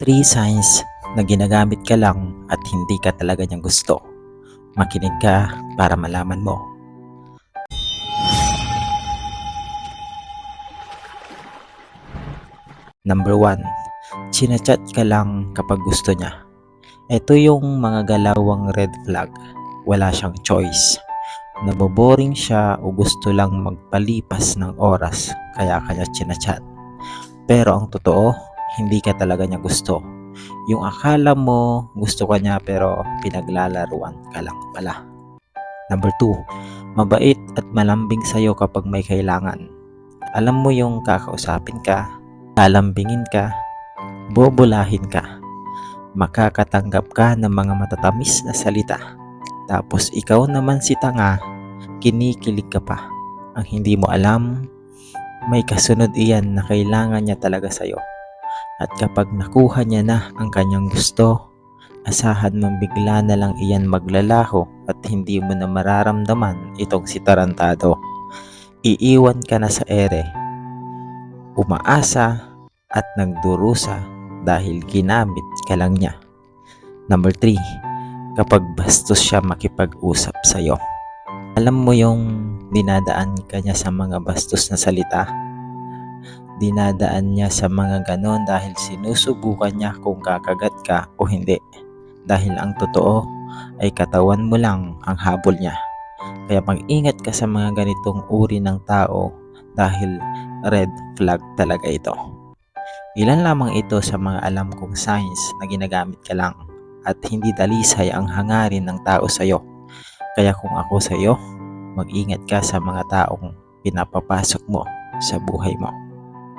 Three signs na ginagamit ka lang at hindi ka talaga niyang gusto. Makinig ka para malaman mo. Number 1. Chinachat ka lang kapag gusto niya. Ito yung mga galawang red flag. Wala siyang choice. Naboboring siya o gusto lang magpalipas ng oras kaya kanya chinachat. Pero ang totoo, hindi ka talaga niya gusto. Yung akala mo gusto ka niya pero pinaglalaruan ka lang pala. Number 2. Mabait at malambing sa'yo kapag may kailangan. Alam mo yung kakausapin ka, lalambingin ka, bobolahin ka. Makakatanggap ka ng mga matatamis na salita. Tapos ikaw naman si tanga, kinikilig ka pa. Ang hindi mo alam, may kasunod iyan na kailangan niya talaga sa'yo. At kapag nakuha niya na ang kanyang gusto, asahan mong bigla na lang iyan maglalaho at hindi mo na mararamdaman itong si Tarantado. Iiwan ka na sa ere. Umaasa at nagdurusa dahil ginamit ka lang niya. Number 3. Kapag bastos siya makipag-usap sa'yo. Alam mo yung dinadaan ka niya sa mga bastos na salita? Dinadaan niya sa mga ganon dahil sinusubukan niya kung kakagat ka o hindi. Dahil ang totoo ay katawan mo lang ang habol niya. Kaya mag-ingat ka sa mga ganitong uri ng tao dahil red flag talaga ito. Ilan lamang ito sa mga alam kong signs na ginagamit ka lang at hindi dalisay ang hangarin ng tao sa iyo. Kaya kung ako sa iyo, mag-ingat ka sa mga taong pinapapasok mo sa buhay mo.